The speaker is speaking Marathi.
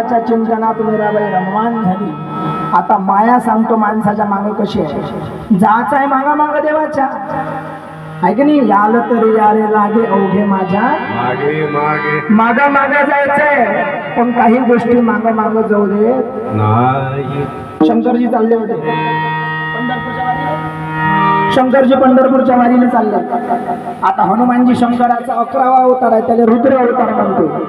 भगवंताच्या चिंतनात मीराबाई रमवान झाली. आता माया सांगतो माणसाच्या माग कशी आहे? जाच आहे मागा माग देवाच्या. आहे की नाही? याल तरी यारे लागे अवघे माझ्या. मागे मागे. मागा मागा जायचंय. पण काही गोष्टी माग माग जाऊ नाही. शंकरजी चालले होते. शंकरजी पंढरपूरच्या वारीने चालले. आता हनुमानजी शंकराचा अकरावा अवतार आहे त्याला रुद्र अवतार म्हणतो.